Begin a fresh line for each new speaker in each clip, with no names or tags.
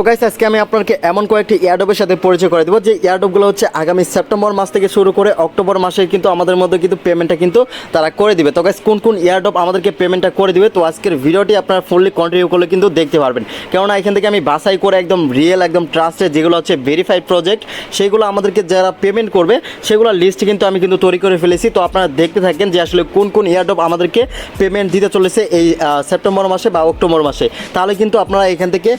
So guys আজকে আমি আপনাকে এমন কয়েকটি এয়ারডপের সাথে পরিচয় করে দেবো। যে এয়ারডপগুলো হচ্ছে আগামী সেপ্টেম্বর মাস থেকে শুরু করে অক্টোবর মাসে কিন্তু আমাদের মধ্যে কিন্তু পেমেন্টটা কিন্তু তারা করে দিবে। তো গাইস কোন কোন এয়ারডপ আমাদেরকে পেমেন্টটা করে দিবে? তো আজকের ভিডিওটি আপনারা ফুললি কন্টিনিউ করলে কিন্তু দেখতে পারবেন। কেননা এখান থেকে আমি বাসাই করে একদম রিয়েল একদম ট্রাস্টেড যেগুলো হচ্ছে ভেরিফাইড প্রজেক্ট সেগুলো আমাদেরকে যারা পেমেন্ট করবে, সেগুলোর লিস্ট কিন্তু আমি কিন্তু তৈরি করে ফেলেছি। তো আপনারা দেখতে থাকেন যে আসলে কোন কোন এয়ারডপ আমাদেরকে পেমেন্ট দিতে চলেছে এই সেপ্টেম্বর মাসে বা অক্টোবর মাসে। তাহলে কিন্তু আপনারা এখান থেকে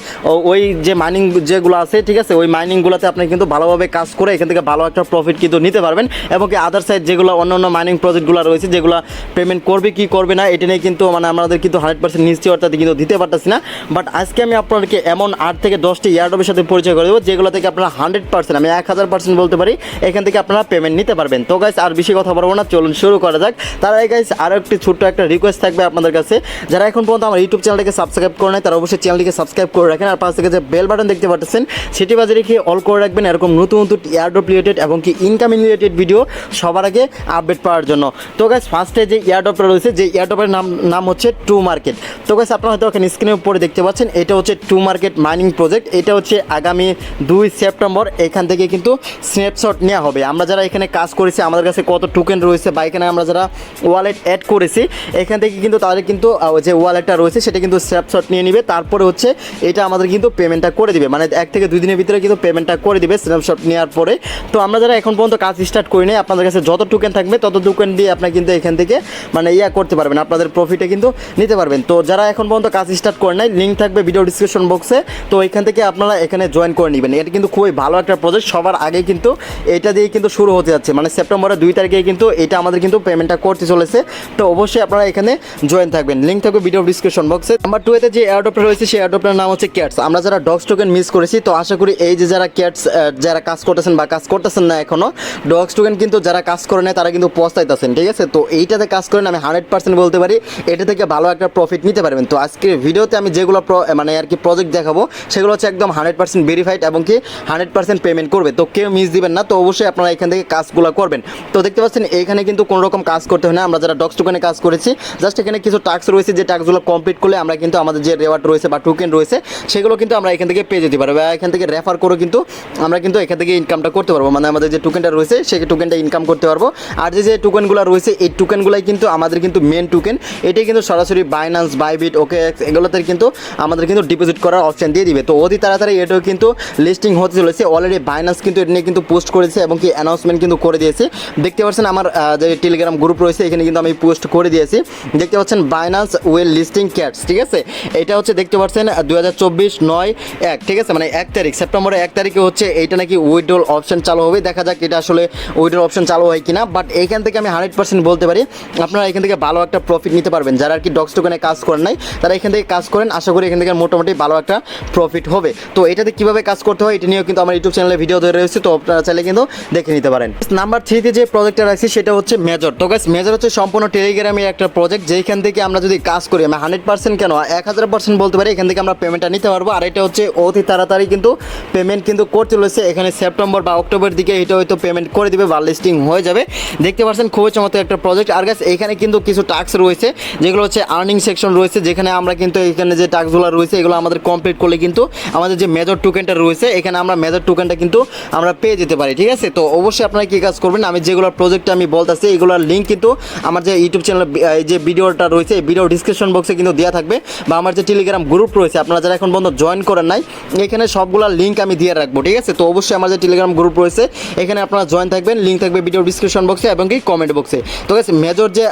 ওই যে মাইনিং যেগুলো আছে, ঠিক আছে, ওই মাইনিংগুলোতে আপনি কিন্তু ভালোভাবে কাজ করে এখান থেকে ভালো একটা প্রফিট কিন্তু নিতে পারবেন। এবং কি আদার সাইড যেগুলো অন্য অন্য মাইনিং প্রজেক্টগুলো রয়েছে, যেগুলো পেমেন্ট করবে কি করবে না, এটা নিয়ে কিন্তু মানে আমাদের কিন্তু হান্ড্রেড পার্সেন্ট নিশ্চয়তা কিন্তু দিতে পারতেছি না। বাট আজকে আমি আপনাদেরকে এমন আট থেকে দশটি ইয়ারডপের সাথে পরিচয় করে দেবো, যেগুলো থেকে আপনারা হান্ড্রেড পার্সেন্ট আমি এক হাজার পার্সেন্ট বলতে পারি, এখান থেকে আপনারা পেমেন্ট নিতে পারবেন। তো গাইস আর বেশি কথা বলব না, চলুন শুরু করা যাক। তার আগে গাইস আরও একটি ছোট্ট একটা রিকোয়েস্ট থাকবে আপনাদের কাছে। যারা এখন পর্যন্ত আমার ইউটিউব চ্যানেলটিকে সাবস্ক্রাইব করে নেয় তারা অবশ্যই চ্যানেলটিকে সাবস্ক্রাইব করে রাখেন, আর পাশ থেকে যে বেল বাটন দেখতে পাচ্ছেন সেটি বাজে রেখে অল করে রাখবেন এরকম নতুন নতুন এয়ারড্রপ রিলেটেড এবং কি ইনকামিং রিলেটেড ভিডিও সবার আগে আপডেট পাওয়ার জন্য। তো গাইস ফার্স্টে যে এয়ারড্রপটা রয়েছে, যে এয়ারড্রপের নাম নাম হচ্ছে টু মার্কেট তো গাইস আপনারা হয়তো এখানে স্ক্রিনের উপরে দেখতে পাচ্ছেন, এটা হচ্ছে টু মার্কেট মাইনিং প্রজেক্ট এটা হচ্ছে আগামী দুই সেপ্টেম্বর এখান থেকে কিন্তু স্ন্যাপশট নেওয়া হবে। আমরা যারা এখানে কাজ করেছি, আমাদের কাছে কত টোকেন রয়েছে বা এখানে আমরা যারা ওয়ালেট অ্যাড করেছি, এখান থেকে কিন্তু তাদের কিন্তু যে ওয়ালেটটা রয়েছে, সেটা কিন্তু স্ন্যাপশট নিয়ে নিবে। তারপরে হচ্ছে, এটা আমাদের কিন্তু পেমেন্টটা করে দিবে। মানে এক থেকে দুই দিনের ভিতরে কিন্তু পেমেন্টটা করে দিবে স্ন্যাপশট নেওয়ার পরে। তো আমরা যারা এখন পর্যন্ত কাজ স্টার্ট করি নাই, আপনাদের কাছে যত টোকেন থাকবে, তত টোকেন দিয়ে আপনারা কিন্তু এখান থেকে মানে ইয়া করতে পারবেন, আপনাদের প্রফিটে কিন্তু নিতে পারবেন। তো যারা এখন পর্যন্ত কাজ স্টার্ট করে নাই লিঙ্ক থাকবে ভিডিও ডিসক্রিপশন বক্সে তো এখান থেকে আপনারা এখানে জয়েন করে নেবেন। এটা কিন্তু খুবই ভালো একটা প্রজেক্ট সবার আগে কিন্তু এটা দিয়ে কিন্তু শুরু হতে যাচ্ছে। মানে সেপ্টেম্বরের দুই তারিখে কিন্তু এটা আমাদের কিন্তু পেমেন্টটা করতে চলেছে। তো অবশ্যই আপনারা এখানে জয়েন থাকবেন। লিঙ্ক থাকবে ভিডিও ডিসক্রিপশন বক্সে নাম্বার টু এতে যে এয়ারডপটা রয়েছে, সেই এয়ারডপটার নাম হচ্ছে ক্যাটস আমরা যারা ডগস টোকেন মিস করেছি। তো আশা করি এই যে যারা ক্যাটস যারা কাজ করতেছেন বা কাজ করতেছেন না এখনও ডগস টোকেন কিন্তু যারা কাজ করে নেয়, তারা কিন্তু পস্তাইতেছেন, ঠিক আছে? তো এইটাতে কাজ করেন আমি হান্ড্রেড পার্সেন্ট বলতে পারি, এটা থেকে ভালো একটা প্রফিট নিতে পারবেন। তো আজকের ভিডিওতে আমি যেগুলো মানে আর কি প্রজেক্ট দেখাবো, সেগুলো হচ্ছে একদম হান্ড্রেড পার্সেন্ট ভেরিফাইড এবং কি হান্ড্রেড পার্সেন্ট পেমেন্ট করবে। তো কেউ মিস দিবেন না, তো অবশ্যই আপনারা এখান থেকে কাজগুলো করবেন। তো দেখতে পাচ্ছেন, এখানে কিন্তু কোনো রকম কাজ করতে হয় না। আমরা যারা ডক্স টোকেনে কাজ করেছি জাস্ট এখানে কিছু টাস্ক রয়েছে, যে টাস্কগুলো কমপ্লিট করলে আমরা কিন্তু আমাদের যে রেওয়ার্ড রয়েছে বা টোকেন রয়েছে, সেগুলো কিন্তু আমরা এখান থেকে পেয়ে যেতে পারব এখান থেকে রেফার করে কিন্তু আমরা কিন্তু এখান থেকে ইনকামটা করতে পারব। মানে আমাদের যে টোকেনটা রয়েছে, সেই টোকেনটা ইনকাম করতে পারব। আর যে যে টোকেনগুলো রয়েছে, এই টোকেনগুলাই কিন্তু আমাদের কিন্তু মেন টোকেন এটাই কিন্তু সরাসরি বাইন্যান্স বাইবিট ওকে এগুলোতে কিন্তু আমাদের কিন্তু ডিপোজিট করার অপশন দিয়ে দিবে। তো অতি তাড়াতাড়ি এটাও কিন্তু লিস্টিং হতে চলেছে। অলরেডি বাইন্যান্স কিন্তু এটা নিয়ে কিন্তু পোস্ট করেছে এবং কি অ্যানাউন্সমেন্ট কিন্তু করে দিয়েছে। দেখতে পাচ্ছেন আমার যে টেলিগ্রাম গ্রুপ রয়েছে, এখানে কিন্তু আমি পোস্ট করে দিয়েছি। দেখতে পাচ্ছেন বাইন্যান্স ওয়েল লিস্টিং ক্যাটস ঠিক আছে? এটা হচ্ছে দেখতে পাচ্ছেন দু হাজার চব্বিশ নয় এক, ঠিক আছে মানে এক তারিখ, সেপ্টেম্বরের এক তারিখে হচ্ছে এইটা নাকি উইড্রোল অপশন চালু হবে। দেখা যাক এটা আসলে উইড্রোল অপশন চালু হয় কিনা। বাট এখান থেকে আমি হান্ড্রেড পার্সেন্ট বলতে পারি, আপনারা এখান থেকে ভালো একটা প্রফিট নিতে পারবেন। যারা আর কি ডক্স টোকেনে কাজ করেন নাই, তারা এখান থেকে কাজ করেন। আশা করি এখান থেকে মোটামুটি ভালো একটা প্রফিট হবে। তো এটাতে কীভাবে কাজ করতে হয়, এটা নিয়েও কিন্তু আমার ইউটিউব চ্যানেলে ভিডিও ধরে রয়েছে, তো আপনারা চাইলে কিন্তু দেখে নিতে পারেন। নাম্বার থ্রিতে যে প্রজেক্টটা রাখছি, সেটা হচ্ছে মেজর তো গাছ মেজর হচ্ছে সম্পূর্ণ টেলিগ্রামের একটা প্রজেক্ট যেখান থেকে আমরা যদি কাজ করি, আমি হান্ড্রেড পার্সেন্ট কেন? এক হাজার পার্সেন্ট বলতে পারি, এখান থেকে আমরা পেমেন্টটা নিতে পারব। আর এটা হচ্ছে অতি তাড়াতাড়ি কিন্তু পেমেন্ট কিন্তু করতে চলেছে। এখানে সেপ্টেম্বর বা অক্টোবর দিকে এটা হয়তো পেমেন্ট করে দিবে বা লিস্টিং হয়ে যাবে। দেখতে পাচ্ছেন খুবই চমৎকার একটা প্রজেক্ট আর গাছ এখানে কিন্তু কিছু টাস্ক রয়েছে, যেগুলো হচ্ছে আর্নিং সেকশন রয়েছে, যেখানে আমরা কিন্তু এখানে যে টাস্কগুলো রয়েছে, এগুলো আমাদের কমপ্লিট করলে কিন্তু আমাদের যে মেজর টোকেনটা রয়েছে, এখানে আমরা মেজর টোকেনটা কিন্তু আমরা পেয়ে যেতে পারি, ঠিক আছে? তো অবশ্যই আপনারা কী কাজ করবেন? আমি যেগুলো প্রজেক্ট আমি বলতেছি, এগুলোর লিঙ্ক কিন্তু আমার যে ইউটিউব চ্যানেল যে ভিডিওটা রয়েছে, এই ভিডিও ডিসক্রিপশন বক্সে কিন্তু দেওয়া থাকবে। বা আমার যে টেলিগ্রাম গ্রুপ রয়েছে, আপনারা যারা এখন পর্যন্ত জয়েন করেন নাই, এখানে সবগুলোর লিঙ্ক আমি দিয়ে রাখব, ঠিক আছে? তো অবশ্যই আমার যে টেলিগ্রাম গ্রুপ রয়েছে, এখানে আপনারা জয়েন থাকবেন লিঙ্ক থাকবে ভিডিও ডিসক্রিপশন বক্সে এবং কি কমেন্ট বক্সে তো গেছে মেজর যে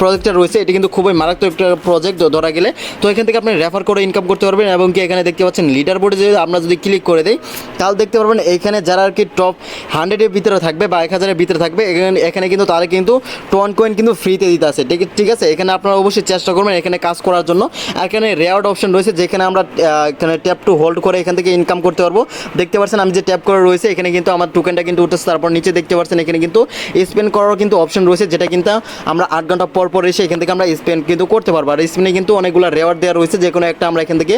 প্রজেক্টটা রয়েছে, এটি কিন্তু খুবই মারাত্মক একটা প্রজেক্ট ধরা গেলে। তো এখান থেকে আপনি রেফার করে ইনকাম করতে পারবেন এবং কি এখানে দেখতে পাচ্ছেন লিডার বোর্ডে যদি আমরা যদি ক্লিক করে দিই, তাহলে দেখতে পারবেন এখানে যারা আর কি টপ হান্ড্রেডের ভিতরে থাকবে বা এক হাজারের ভিতরে থাকবে, এখানে এখানে কিন্তু তারা কিন্তু টন কয়েন কিন্তু ফ্রিতে দিতে আছে ঠিক আছে? এখানে আপনারা অবশ্যই চেষ্টা করবেন এখানে কাজ করার জন্য। এখানে রেওয়ার্ড অপশন রয়েছে, যেখানে আমরা এখানে ট্যাপ টু হোল্ড করে এখান থেকে ইনকাম করতে পারব। দেখতে পাচ্ছেন আমি যে ট্যাপ করে রয়েছে, এখানে কিন্তু আমার টোকেনটা কিন্তু উঠেছে তারপর নিচে দেখতে পাচ্ছেন, এখানে কিন্তু স্পেন্ড করারও কিন্তু অপশন রয়েছে, যেটা কিন্তু আমরা আট ঘণ্টা পর পর এসে এখান থেকে আমরা স্পেন্ড কিন্তু করতে পারব। আর স্পেনে কিন্তু অনেকগুলো রেওয়ার্ড দেওয়া রয়েছে, যে কোনো একটা আমরা এখান থেকে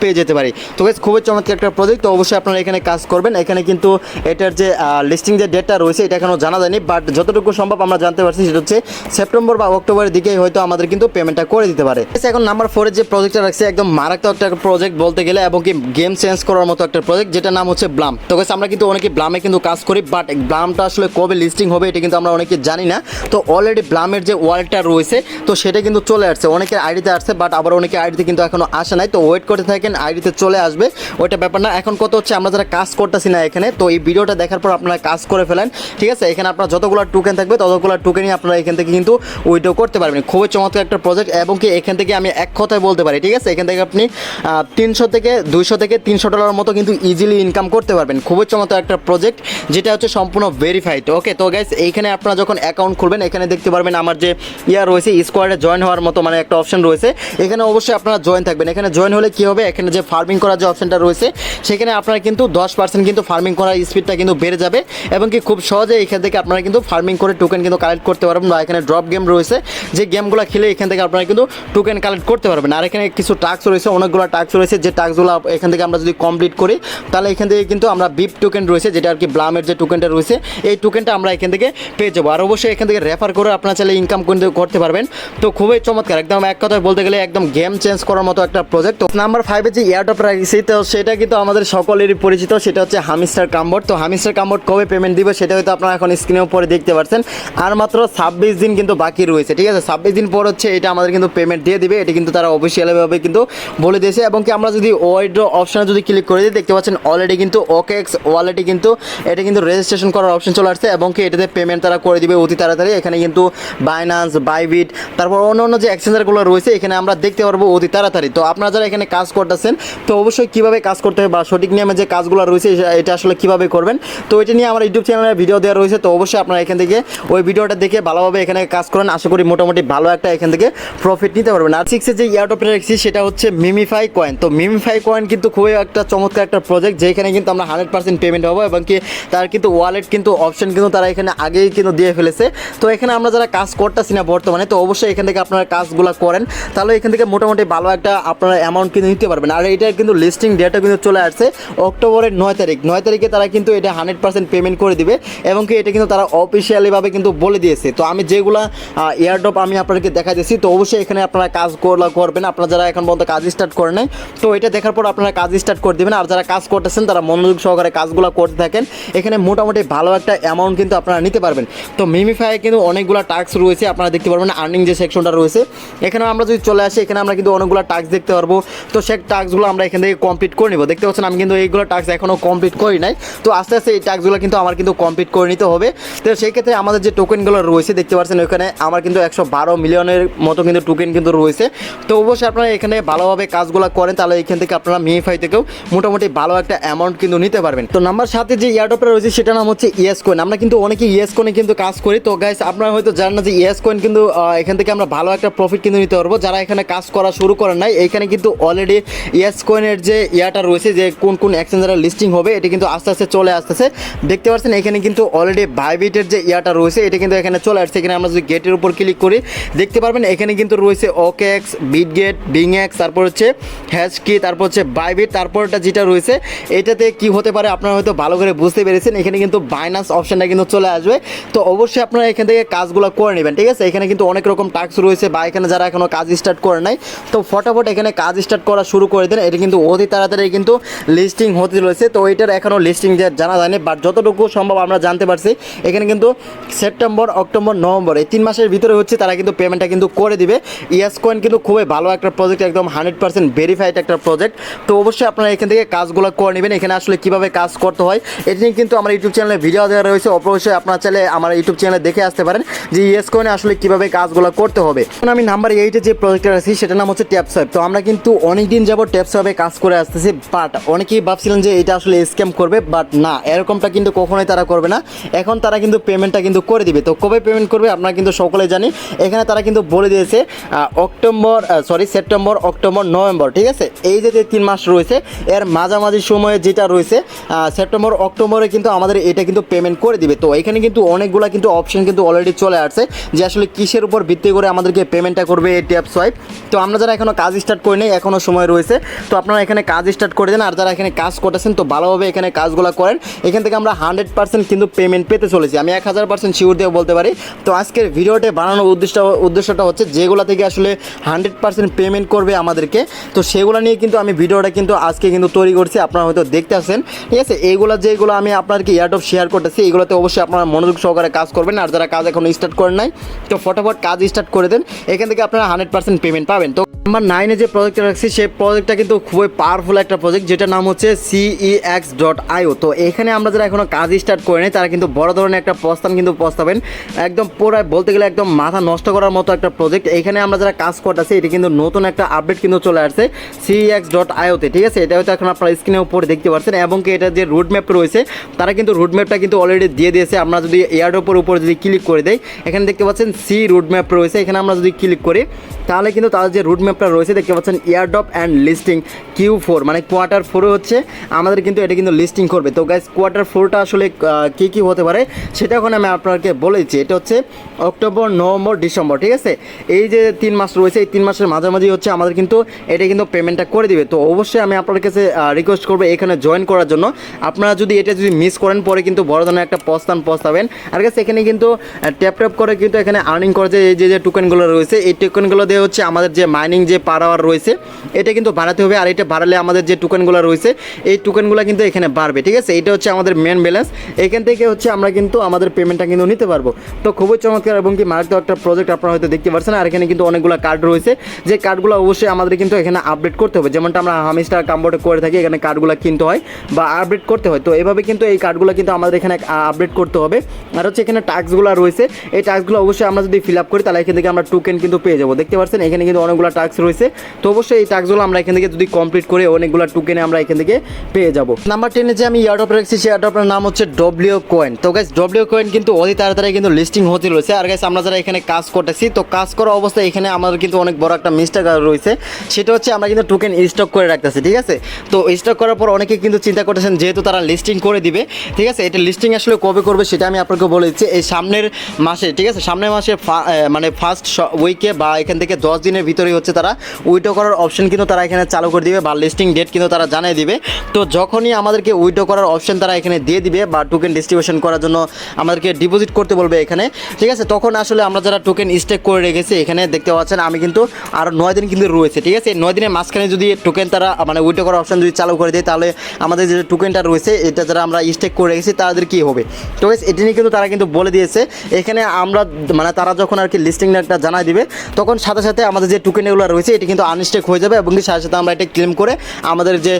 পেয়ে যেতে পারি। তো বেশ খুবই চমৎকার একটা প্রজেক্ট তো অবশ্যই আপনারা এখানে কাজ করবেন। এখানে কিন্তু এটার যে লিস্টিং যে ডেটটা রয়েছে, এটা এখনও জানা যায়নি বাট যতটুকু সম্ভব আমরা জানতে পারছি, সেটা হচ্ছে সেপ্টেম্বর বা অক্টোবরের দিকে হয়তো আমাদের কিন্তু পেমেন্টটা করে দিতে পারে। এখন নাম্বার ফোরের যে প্রজেক্টটা রাখছে, একদম মারাত্মক একটা প্রজেক্ট বলতে গেলে, এবং কি গেম চেঞ্জ করার মতো একটা প্রজেক্ট যেটা নাম হচ্ছে ব্লাম তো guys, আমরা কিন্তু অনেকে ব্লামে কিন্তু কাজ করি বাট ব্লামটা আসলে কবে লিস্টিং হবে এটা কিন্তু আমরা অনেকে জানি না। তো অলরেডি ব্লামের যে ওয়ালটা রয়েছে তো সেটা কিন্তু চলে আসছে। অনেকের আইডিতে আসছে বাট আবার অনেকে আইডিতে কিন্তু এখনও আসে নাই। তো ওয়েট করতে থাকেন আইডিতে চলে আসবে। ওইটা ব্যাপার না। এখন কত হচ্ছে আমরা যারা কাজ করতেছি না এখানে তো এই ভিডিওটা দেখার পর আপনারা কাজ করে ফেলেন। ঠিক আছে? এখানে আপনার যতগুলো টোকেন থাকবে ততগুলো টোকেনই আপনারা এখান থেকে কিন্তু উইডো করতে পারবেন। খুবই চমৎকার একটা প্রজেক্ট এবং কি এখান থেকে আমি এক কথায় বলতে পারি। ঠিক আছে? এখান থেকে আপনি তিনশো থেকে দুইশো থেকে তিনশো ডলার মতো কিন্তু ইজিলি ইনকাম করতে পারবেন। খুবই চমৎকার একটা প্রজেক্ট যেটা হচ্ছে সম্পূর্ণ ভেরিফাইড ওকে তো গাইস এইখানে আপনারা যখন অ্যাকাউন্ট খুলবেন, এখানে দেখতে পারবেন আমার যে ইয়া রয়েছে স্কোয়াডে জয়েন হওয়ার মতো মানে একটা অপশন রয়েছে। এখানে অবশ্যই আপনারা জয়েন থাকবেন। এখানে জয়েন হলে কী হবে? এখানে যে ফার্মিং করার যে অপশনটা রয়েছে, সেখানে আপনারা কিন্তু দশ পার্সেন্ট কিন্তু ফার্মিং করার স্পিডটা কিন্তু বেড়ে যাবে এবং কি খুব সহজে এখান থেকে আপনারা কিন্তু ফার্মিং করে টোকেন কিন্তু কালেক্ট করতে পারবেন বা এখানে ড্রপ গেম রয়েছে, যে গেমগুলো খেলে এখান থেকে আপনারা কিন্তু টোকেন কালেক্ট করতে পারবেন। আর এখানে কিছু টাস্ক রয়েছে, অনেকগুলো টাস্ক রয়েছে, যে টাস্কগুলো এখান থেকে আমরা যদি কমপ্লিট করি, তাহলে এখান থেকে কিন্তু আমরা বিপ টোকেন রয়েছে, যেটা আর কি ব্লামের যে টোকেনটা রয়েছে, এই টোকেনটা আমরা এখান থেকে পেয়ে যাব। আর অবশ্যই এখান থেকে রেফার করে আপনারা চাইলে ইনকাম করতে পারবেন। তো খুবই চমৎকার, একদম এক কথায় বলতে গেলে একদম গেম চেঞ্জ করার মতো একটা প্রজেক্ট তো নাম্বার ফাইভে যে এয়ারটপ রাখছি তো সেটা কিন্তু আমাদের সকলেরই পরিচিত, সেটা হচ্ছে হামিস্টার কাম্বোর্ড তো হামিস্টার কাম্বোর্ড কবে পেমেন্ট দিবে, সেটা হয়তো আপনারা এখন স্ক্রিনের উপরে দেখতে পাচ্ছেন আর মাত্র ছাব্বিশ দিন কিন্তু বাকি রয়েছে, ঠিক আছে? ছাব্বিশ দিন পর হচ্ছে এটা আমাদের কিন্তু পেমেন্ট দিয়ে দিবে, এটা কিন্তু তারা অফিসিয়ালিভাবে কিন্তু বলে দিয়েছে। এবং কি আমরা যদি ওয়াইড অপশানে যদি ক্লিক করে দিই, দেখতে পাচ্ছেন অলরেডি কিন্তু ওকে এক্স ওয়ালেটে কিন্তু, এটা কিন্তু রেজিস্ট্রেশন করার অপশন চলে আসছে এবং কি এটাতে পেমেন্ট তারা করে দিবে অতি তাড়াতাড়ি। এখানে কিন্তু বাইনান্স বাইবিট তারপর অন্য অন্য যে এক্সচেঞ্জারগুলো রয়েছে, এখানে আমরা দেখতে পারব অতি তাড়াতাড়ি। তো আপনারা যারা এখানে কাজ করতেছেন, তো অবশ্যই কীভাবে কাজ করতে হবে বা সঠিক নিয়মে যে কাজগুলো রয়েছে এটা- আসলে কীভাবে করবেন? তো এটা নিয়ে আমার ইউটিউব চ্যানেলে ভিডিও দেওয়া রয়েছে, তো অবশ্যই আপনারা এখান থেকে ওই ভিডিওটা দেখে ভালোভাবে এখানে কাজ করেন। আশা করি মোটামুটি ভালো একটা এখান থেকে প্রফিট নিতে পারবেন। আর সিক্সের যে ইয়ারটপটা রেখেছি, সেটা হচ্ছে মিমিফাই কয়েন তো মিমিফাই কয়েন কিন্তু খুবই একটা চমৎকার একটা প্রজেক্ট যেখানে কিন্তু আমরা হান্ড্রেড পার্সেন্ট পেমেন্ট হব এবং কি তার কিন্তু ওয়ালেট কিন্তু অপশন কিন্তু তারা এখানে আগেই কিন্তু দিয়ে ফেলেছে। তো এখানে আমরা যারা কাজ করতেছি না বর্তমানে, তো অবশ্যই এখান থেকে আপনারা কাজগুলো করেন। তাহলে এখান থেকে মোটামুটি ভালো একটা আপনারা অ্যামাউন্ট কিন্তু নিতে পারবেন। আর এটার কিন্তু লিস্টিং ডেটও কিন্তু চলে আসছে অক্টোবরের নয় তারিখ। নয় তারিখে তারা কিন্তু এটা হান্ড্রেড পার্সেন্ট পেমেন্ট করে দিবে এবং কি এটা কিন্তু তারা অফিসিয়ালিভাবে কিন্তু বলে দিয়েছে। তো আমি যেগুলা এয়ারড্রপ আমি আপনাদেরকে দেখা দিয়েছি, তো অবশ্যই এখানে আপনারা কাজ করলা করবেন। আপনারা যারা এখন পর্যন্ত কাজ স্টার্ট করে নাই, তো এটা দেখার পর আপনারা কাজ স্টার্ট করে দেবেন আর যারা কাজ করতেছেন, তারা মনোযোগ সহকারে কাজগুলো করতে থাকেন। এখানে মোটামুটি ভালো একটা অ্যামাউন্ট কিন্তু আপনারা নিতে পারবেন। তো মিমিফাই কিন্তু অনেকগুলো টাস্ক রয়েছে, আপনারা দেখতে পারবেন আর্নিং যে সেকশনটা রয়েছে। এখানে আমরা যদি চলে আসি, এখানে আমরা কিন্তু অনেকগুলো টাস্ক দেখতে পারব। তো সেই টাস্কগুলো আমরা এখান থেকে কমপ্লিট করে নিব। দেখতে পাচ্ছেন, আমি কিন্তু এইগুলো টাস্ক এখনও কমপ্লিট করি নাই। তো আস্তে আস্তে এই টাস্কগুলো কিন্তু আমার কিন্তু কমপ্লিট করে নিতে হবে। তো সেই ক্ষেত্রে আমাদের যে টোকেনগুলো রয়েছে, দেখতে পাচ্ছেন ওখানে আমার কিন্তু একশো বারো মিলিয়নের মতো কিন্তু টোকেন কিন্তু রয়েছে। তো অবশ্যই আপনারা এখানে ভালোভাবে কাজগুলো করেন, তাহলে এখান থেকে আপনারা মিএফআই থেকেও মোটামুটি ভালো একটা অ্যামাউন্ট কিন্তু নিতে পারবেন। তো নাম্বার সাথে যে ইয়ারটপটা রয়েছে সেটা নাম হচ্ছে ইয়েস কয়েন আমরা কিন্তু অনেকে ইয়েস কয়েনে কিন্তু কাজ করি। তো গাইস আপনারা হয়তো জানেন না যে ইয়েস কয়েন কিন্তু এখান থেকে আমরা ভালো একটা প্রফিট কিন্তু নিতে পারব। যারা এখানে কাজ করা শুরু করেন নাই, এখানে কিন্তু অলরেডি ইয়েস কয়েনের যে ইয়াটা রয়েছে, যে কোন কোন এক্সচেঞ্জারের লিস্টিং হবে, এটা কিন্তু আস্তে আস্তে চলে আসতেছে। দেখতে পাচ্ছেন, এখানে কিন্তু অলরেডি বাইবিটের যে ইয়াটা রয়েছে, এটা কিন্তু এখানে চলে আসছে। এখানে আমরা যদি গেটের উপর ক্লিক করি, দেখতে পারবেন, এখানে কিন্তু রয়েছে OKX Bitget BingX তারপর হচ্ছে হ্যাশ কি তারপর হচ্ছে বাইবিট তারপরটা যেটা রয়েছে, এটাতে কি হতে পারে আপনারা হয়তো ভালো করে বুঝতে পেরেছেন। এখানে কিন্তু বাইনান্স অপশনটা কিন্তু চলে আসবে। তো অবশ্যই আপনারা এখান থেকে কাজগুলো করে নেবেন, ঠিক আছে? এখানে কিন্তু অনেক রকম টাস্ক রয়েছে বা এখানে যারা এখনও কাজ স্টার্ট করে নাই, তো ফটাফট এখানে কাজ স্টার্ট করা শুরু করে দেন। এটা কিন্তু অতি তাড়াতাড়ি কিন্তু লিস্টিং হতে রয়েছে তো এটার এখনও লিস্টিং জানা যায়নি বাট যতটুকু সম্ভব আমরা জানতে পারছি, এখানে কিন্তু সেপ্টেম্বর অক্টোবর নভেম্বর এই তিন মাসের ভিতরে হচ্ছে তারা কিন্তু পেমেন্টটা কিন্তু করে দিবে। ইয়াস কয়েন কিন্তু খুবই ভালো একটা প্রজেক্ট একদম হান্ড্রেড পার্সেন্ট ভেরিফাইড একটা প্রজেক্ট তো অবশ্যই আপনারা এখান থেকে কাজগুলো করে নেবেন। এখানে আসলে কীভাবে কাজ করতে হয়, এটি নিয়ে কিন্তু আমার ইউটিউব চ্যানেলে ভিডিও দেওয়া রয়েছে। অবশ্যই আপনারা চাইলে আমার ইউটিউব চ্যানেলে দেখে আসতে পারেন যে ইয়েস কয়েনে আসলে কীভাবে কাজগুলো করতে হবে। এখন আমি নাম্বার এইটে যে প্রজেক্টটা আছি, সেটার নাম হচ্ছে ট্যাপ সোয়াইপ তো আমরা কিন্তু অনেক দিন যাব ট্যাপ সোয়াইপে কাজ করে আসতেছি বাট অনেকেই ভাবছিলেন যে এটা আসলে স্ক্যাম করবে বাট না, এরকমটা কিন্তু কখনোই তারা করবে না। এখন তারা কিন্তু পেমেন্টটা কিন্তু করে দিবে। তো কবে পেমেন্ট করবে আপনারা কিন্তু সকলে জানি এখানে তারা কিন্তু বলে দিয়েছে October sorry September October November ঠিক আছে? এই যে তিন মাস রয়েছে। এর মাঝামাঝি সময়ে যেটা রয়েছে সেপ্টেম্বর অক্টোবরে কিন্তু আমাদের এটা কিন্তু পেমেন্ট করে দিবে। তো এখানে কিন্তু অনেকগুলো কিন্তু অপশন কিন্তু অলরেডি চলে আসছে, যে আসলে কিসের উপর ভিত্তি করে আমাদেরকে পেমেন্টটা করবে এই ট্যাপ সোয়াইপ তো আমরা যারা এখনও কাজ স্টার্ট করি নাই এখনও সময় রয়েছে, তো আপনারা এখানে কাজ স্টার্ট করে দেন। আর যারা এখানে কাজ করতেছেন, তো ভালোভাবে এখানে কাজগুলো করেন। এখান থেকে আমরা হান্ড্রেড পার্সেন্ট কিন্তু পেমেন্ট পেতে চলেছি। আমি এক হাজার পার্সেন্ট শিওর দিয়ে বলতে পারি। তো আজকের ভিডিওটা বানানোর উদ্দেশ্য, উদ্দেশ্যটা হচ্ছে, যেগুলো থেকে আসলে হান্ড্রেড পার্সেন্ট পেমেন্ট করবে আমাদেরকে, তো সেগুলো নিয়ে কিন্তু আমি ভিডিওটা কিন্তু আজকে কিন্তু তৈরি করছি, আপনারা হয়তো দেখতে আসেন ঠিক আছে, এইগুলো যেগুলো আমি আপনাদেরকে এয়ারডপ শেয়ার করতেছি এগুলোতে অবশ্যই আপনারা মনোযোগ সহকারে কাজ করবেন, আর যারা কাজ এখন স্টার্ট করেন নাই, তো ফটাফট কাজ স্টার্ট করে দেন। এখান থেকে আপনারা হান্ড্রেড পার্সেন্ট পেমেন্ট পাবেন। তো নাম্বার নাইনে যে প্রজেক্টটা রাখছি, সেই প্রজেক্টটা কিন্তু খুবই পাওয়ারফুল একটা প্রজেক্ট যেটা নাম হচ্ছে সিইএক্স ডট আইও তো এখানে আমরা যারা এখনও কাজ স্টার্ট করে করিনি তারা কিন্তু বড় ধরনের একটা প্রস্তান কিন্তু প্রস্তাবেন। একদম পুরো বলতে গেলে একদম মাথা নষ্ট করার মতো একটা প্রজেক্ট এখানে আমরা যারা কাজ করতেছি, এটি কিন্তু নতুন একটা আপডেট কিন্তু চলে আসছে সিইএক্স ডট আইওতে ঠিক আছে? এটা হয়তো এখন আপনারা স্ক্রিনের উপরে দেখতে পাচ্ছেন। এবং কি এটা যে রুট ম্যাপ রয়েছে, তারা কিন্তু রুট ম্যাপটা কিন্তু অলরেডি দিয়ে দিয়েছে। আমরা যদি এয়ারড্রপের উপরে যদি ক্লিক করে দেয় এখানে দেখতে পাচ্ছেন সি রুট ম্যাপ রয়েছে। এখানে আমরা যদি ক্লিক করি, তাহলে কিন্তু তাদের যে রুট ম্যাপটা রয়েছে, দেখতে পাচ্ছেন airdrop and listing Q four মানে কোয়ার্টার ফোরে হচ্ছে। আমাদের কিন্তু এটা কিন্তু লিস্টিং করবে। তো গাইজ কোয়ার্টার ফোরটা আসলে কী কী হতে পারে, সেটা এখন আমি আপনাকে বলেছি। এটা হচ্ছে অক্টোবর, নভেম্বর, ডিসেম্বর, ঠিক আছে? এই যে তিন মাস রয়েছে, এই তিন মাসের মাঝামাঝি হচ্ছে, আমাদের কিন্তু এটা কিন্তু পেমেন্টটা করে দিবে। তো অবশ্যই আমি আপনার কাছে রিকোয়েস্ট করব এখানে জয়েন করার জন্য। আপনারা যদি এটা যদি মিস করেন, পরে কিন্তু বড় ধরনের একটা প্রস্থান পস্তাবেন আর কাছে এখানে কিন্তু ট্যাপ ট্যাপ করে কিন্তু এখানে আর্নিং করে যে যে টোকেনগুলো রয়েছে, এই টোকেনগুলো দিয়ে হচ্ছে আমাদের যে মাইনিং যে পাওয়ার রয়েছে, এটা কিন্তু বাড়াতে হবে। আর এটা বাড়ালে আমাদের যে টোকেনগুলো রয়েছে, এই টোকেনগুলো কিন্তু এখানে বাড়বে, ঠিক আছে? এটা হচ্ছে আমাদের মেন ব্যালেন্স এখান থেকে হচ্ছে আমরা কিন্তু আমাদের পেমেন্টটা কিন্তু নিতে পারব। তো খুবই চমৎকার এবং কি মার্ক একটা প্রজেক্ট আপনারা হয়তো দেখতে পাচ্ছেন আর এখানে কিন্তু অনেকগুলো কার্ড রয়েছে। যে কার্ডগুলো অবশ্যই আমাদের কিন্তু এখানে আপডেট করতে হবে। যেমনটা আমরা হামিস্টার কাম্বোর্ডে করে থাকি, এখানে কার্ডগুলো কিনতে হয় বা আপডেট করতে হয়। তো এভাবে কিন্তু এই কার্ডগুলো কিন্তু আমাদের এখানে আপডেট করতে হবে। আর হচ্ছে এখানে টাস্কগুলো রয়েছে, এই টাস্কগুলো অবশ্যই আমরা যদি ফিল আপ করি, তাহলে এখান থেকে আমরা টোকেন কিন্তু পেয়ে যাব। দেখতে পাচ্ছেন, এখানে কিন্তু অনেকগুলো টাস্ক রয়েছে। তো অবশ্যই এই টাস্কগুলো আমরা এখান থেকে যদি কমপ্লিট করে অনেকগুলো টোকেনে আমরা এখান থেকে পেয়ে যাব। নাম্বার টেনে যে আমি ইয়ারডপ রাখছি, সেই ইয়ারডপের নাম হচ্ছে ডব্লিউ কয়েন তো গাইস ডব্লিউ কয়েন কিন্তু অতি তাড়াতাড়ি কিন্তু লিস্টিং হতে রয়েছে। আর গাইস আমরা যারা এখানে কাজ করতেছি, তো কাজ করা অবস্থায় এখানে আমাদের কিন্তু অনেক বড় একটা মিস্টেক রয়েছে। সেটা হচ্ছে আমরা কিন্তু টোকেন স্টক করে রাখতেছি। ঠিক আছে? তো স্টক করার পর অনেকে কিন্তু চিন্তা করতেছেন যেহেতু তারা লিস্টিং করে দিবে, ঠিক আছে? এটা লিস্টিং আসলে কবে করবে সেটা আমি আপনাকে বলে দিচ্ছি। এই সামনের মাসে, ঠিক আছে? সামনের মাসে মানে ফার্স্ট উইকে বা এখান থেকে দশ দিনের ভিতরেই হচ্ছে তারা উইডো করার অপশন কিন্তু তারা এখানে চালু করে দিবে বা লিস্টিং ডেট কিন্তু তারা জানিয়ে দিবে। তো যখনই আমাদেরকে উইডো করার অপশন তারা এখানে দিয়ে দিবে বা টোকেন ডিস্ট্রিবিউশন করার জন্য আমাদেরকে ডিপোজিট করতে বলবে এখানে, ঠিক আছে? তখন আসলে আমরা যারা টোকেন স্টেক করে রেখেছি এখানে দেখতে পাচ্ছেন আমি কিন্তু আরও নয় দিন কিন্তু রয়েছে, ঠিক আছে? নয় দিনের মাঝখানে যদি টোকেন তারা মানে উইডো করার অপশন যদি চালু করে দেয়, তাহলে আমাদের যে টোকেনটা রয়েছে, এটা যারা আমরা স্টেক করে রেখেছি, তাদের কী হবে? তো এটি নিয়ে কিন্তু তারা কিন্তু বলে দিয়েছে, এখানে আমরা মানে তারা যখন আর কি লিস্টিং একটা জানাই দিবে, তখন সাথে সাথে আমাদের যে টোকেনগুলো রয়েছে, এটি কিন্তু আনস্টেক হয়ে যাবে এবং সাথে সাথে আমরা এটা ক্লেম করে আমাদের যে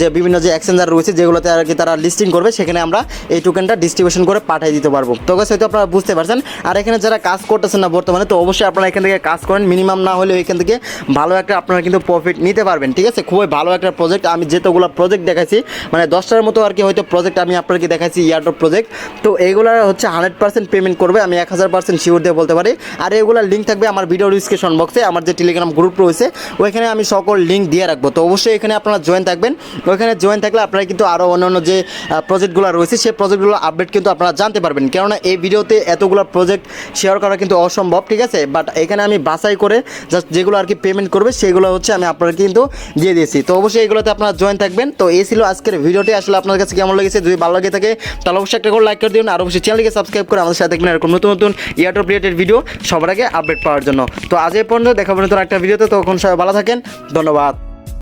যে বিভিন্ন যে এক্সচেঞ্জার রয়েছে, যেগুলোতে আর কি তারা লিস্টিং করবে, সেখানে আমরা এই টোকেনটা ডিস্ট্রিবিউশন করে পাঠিয়ে দিতে পারব। তো হয়তো আপনারা বুঝতে পারছেন। আর এখানে যারা কাজ করতেছেন না বর্তমানে, তো অবশ্যই আপনারা এখান থেকে কাজ করেন। মিনিমাম না হলেও এখান থেকে ভালো একটা আপনারা কিন্তু প্রফিট নিতে পারবেন, ঠিক আছে? খুবই ভালো একটা প্রজেক্ট আমি যেতগুলো প্রজেক্ট দেখাইছি মানে দশটার মতো আর কি হয়তো প্রজেক্ট আমি আপনাকে দেখাইছি ইয়ারডপ প্রজেক্ট তো এইগুলো হচ্ছে হান্ড্রেড পার্সেন্ট পেমেন্ট করবে, আমি এক হাজার পার্সেন্ট শিওর দিয়ে বলতে পারি। আর এগুলোর লিঙ্ক থাকবে আমার ভিডিও ডিসক্রিপশন বক্সে আমার যে টেলিগ্রাম গ্রুপ রয়েছে, ওইখানে আমি সকল লিঙ্ক দিয়ে রাখব। তো অবশ্যই এখানে আপনারা জয়েন থাকবেন। ওইখানে জয়েন থাকলে আপনারা কিন্তু আরও অন্যান্য যে প্রজেক্টগুলো রয়েছে, সেই প্রজেক্টগুলো আপডেট কিন্তু আপনারা জানতে পারবেন। কেননা এই ভিডিওতে এতগুলো প্রজেক্ট শেয়ার করা কিন্তু অসম্ভব, ঠিক আছে? বাট এখানে আমি বাছাই করে জাস্ট যেগুলো আর কি পেমেন্ট করবে, সেগুলো হচ্ছে আমি আপনারা কিন্তু দিয়ে দিয়েছি। তো অবশ্যই এগুলোতে আপনারা জয়েন থাকবেন। তো এই ছিল আজকের ভিডিওটি। আসলে আপনার কাছে কেমন লেগেছে? যদি ভালো লাগে থাকে, তাহলে অবশ্যই একটা করে লাইক করে দিন আর অবশ্যই চ্যানেলকে সাবস্ক্রাইব করে আমাদের সাথে দেখবেন এরকম নতুন নতুন ইয়ারটপ রিলেটেড ভিডিও সবার আগে আপডেট পাওয়ার জন্য। তো আজ এই পর্যন্ত দেখাবো নতুন একটা ভিডিওতে তখন সবাই ভালো থাকেন। ধন্যবাদ।